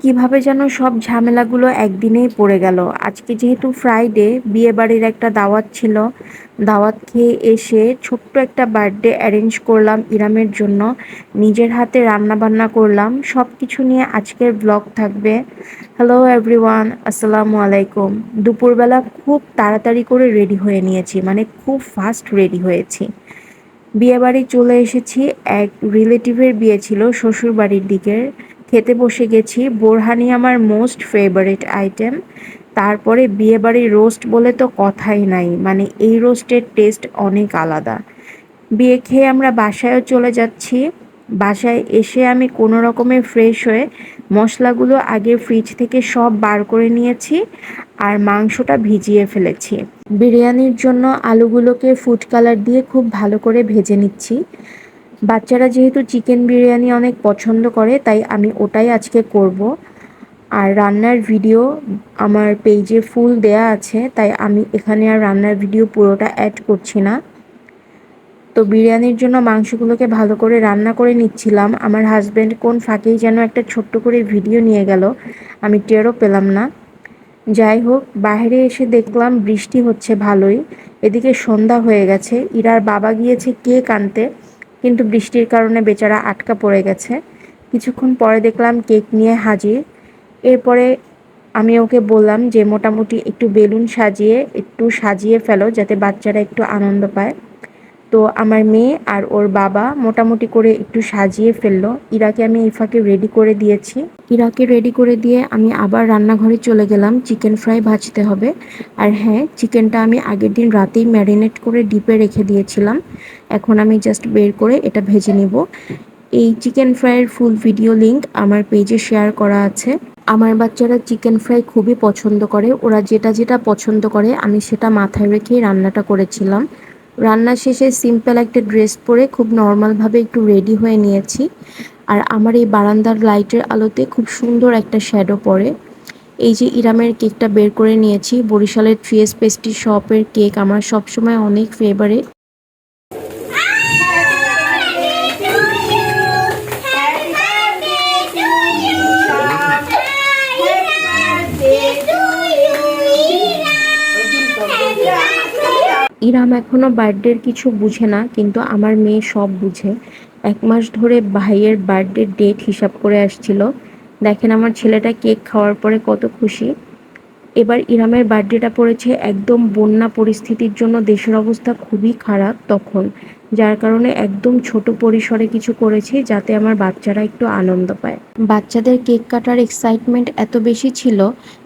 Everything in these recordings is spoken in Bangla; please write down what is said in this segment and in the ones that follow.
কীভাবে যেন সব ঝামেলাগুলো একদিনেই পড়ে গেল। আজকে যেহেতু ফ্রাইডে বিয়ে বাড়ির একটা দাওয়াত ছিল। দাওয়াত খেয়ে এসে ছোট্ট একটা বার্থডে অ্যারেঞ্জ করলাম ইরামের জন্য। নিজের হাতে রান্না বান্না করলাম। সব কিছু নিয়ে আজকের ব্লগ থাকবে। হ্যালো এভরিওয়ান আসসালামু আলাইকুম। দুপুরবেলা খুব তাড়াতাড়ি করে রেডি হয়ে নিয়েছি মানে খুব ফাস্ট রেডি হয়েছি। বিয়ে বাড়ি চলে এসেছি। এক রিলেটিভের বিয়ে ছিল শ্বশুর বাড়ির দিকের। খেতে বসে গেছি। বোরহানি আমার মোস্ট ফেভারিট আইটেম তারপরে বিয়েবাড়ির রোস্ট বলে তো কথাই নাই। মানে এই রোস্টের টেস্ট অনেক আলাদা। বিয়ে খেয়ে আমরা বাসায়ও চলে যাচ্ছি। বাসায় এসে আমি কোনো রকমে ফ্রেশ হয়ে মশলাগুলো আগে ফ্রিজ থেকে সব বার করে নিয়েছি আর মাংসটা ভিজিয়ে ফেলেছি। বিরিয়ানির জন্য আলুগুলোকে ফুড কালার দিয়ে খুব ভালো করে ভেজে নিচ্ছি। বাচ্চারা যেহেতু চিকেন বিরিয়ানি অনেক পছন্দ করে, তাই আমি ওটাই আজকে করব। আর রান্নার ভিডিও আমার পেজে ফুল দেয়া আছে, তাই আমি এখানে আর রান্নার ভিডিও পুরোটা অ্যাড করছি না। তো বিরিয়ানির জন্য মাংসগুলোকে ভালো করে রান্না করে নিচ্ছিলাম। আমার হাজব্যান্ড কোন ফাঁকেই যেন একটা ছোট্ট করে ভিডিও নিয়ে গেল, আমি টেরও পেলাম না। যাই হোক, বাইরে এসে দেখলাম বৃষ্টি হচ্ছে ভালোই। এদিকে সন্ধ্যা হয়ে গেছে, ইরার বাবা গিয়েছে কেক আনতে। কিন্তু বৃষ্টির কারণে বেচারা আটকা পড়ে গেছে। কিছুক্ষণ পরে দেখলাম কেক নিয়ে হাজির। এরপরে আমি ওকে বললাম যে, মোটামুটি একটু বেলুন সাজিয়ে, একটু সাজিয়ে ফেলো যাতে বাচ্চারা একটু আনন্দ পায়। তো আমার মেয়ে আর ওর বাবা মোটামুটি করে একটু সাজিয়ে ফেলল। ইরাকে আমি ইফাকে রেডি করে দিয়েছি। ইরাকে রেডি করে দিয়ে আমি আবার রান্নাঘরে চলে গেলাম। চিকেন ফ্রাই ভাজতে হবে। আর হ্যাঁ চিকেনটা আমি আগের দিন রাতেই ম্যারিনেট করে ডিপে রেখে দিয়েছিলাম। এখন আমি জাস্ট বের করে এটা ভেজে নিব। এই চিকেন ফ্রাইয়ের ফুল ভিডিও লিঙ্ক আমার পেজে শেয়ার করা আছে। আমার বাচ্চারা চিকেন ফ্রাই খুবই পছন্দ করে। ওরা যেটা যেটা পছন্দ করে, আমি সেটা মাথায় রেখেই রান্নাটা করেছিলাম। রান্না শেষে সিম্পল একটা ড্রেস পরে খুব নর্মালভাবে একটু রেডি হয়ে নিয়েছি। আর আমার এই বারান্দার লাইটের আলোতে খুব সুন্দর একটা শ্যাডো পরে এই যে ইরামের কেকটা বের করে নিয়েছি, বরিশালের ট্রিয়েস পেস্ট্রি শপের কেক আমার সবসময় অনেক ফেভারিট ইরাম এখনও বার্থডের কিছু বুঝে না, কিন্তু আমার মেয়ে সব বুঝে। এক মাস ধরে ভাইয়ের বার্থডের ডেট হিসাব করে আসছিল। দেখেন আমার ছেলেটা কেক খাওয়ার পরে কত খুশি। এবার ইরামের বার্থডেটা পড়েছে একদম বন্যা পরিস্থিতির জন্য দেশের অবস্থা খুবই খারাপ তখন। যার কারণে একদম ছোট পরিসরে কিছু করেছি যাতে আমার বাচ্চারা একটু আনন্দ পায়। বাচ্চাদের কেক কাটার এক্সাইটমেন্ট এত বেশি ছিল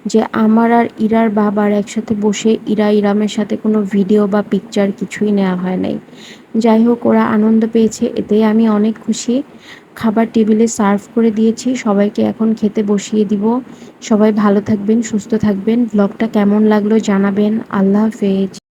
যে আমার আর ইরার বাবার একসাথে বসে ইরা ইরামের সাথে কোনো ভিডিও বা পিকচার কিছুই নেওয়া হয় নাই। যাই হোক, ওরা আনন্দ পেয়েছে, এতেই আমি অনেক খুশি। খাবার টেবিলে সার্ভ করে দিয়েছি, সবাইকে এখন খেতে বসিয়ে দিব। সবাই ভালো থাকবেন, সুস্থ থাকবেন। ব্লগটা কেমন লাগল জানাবেন। আল্লাহ হাফেজ।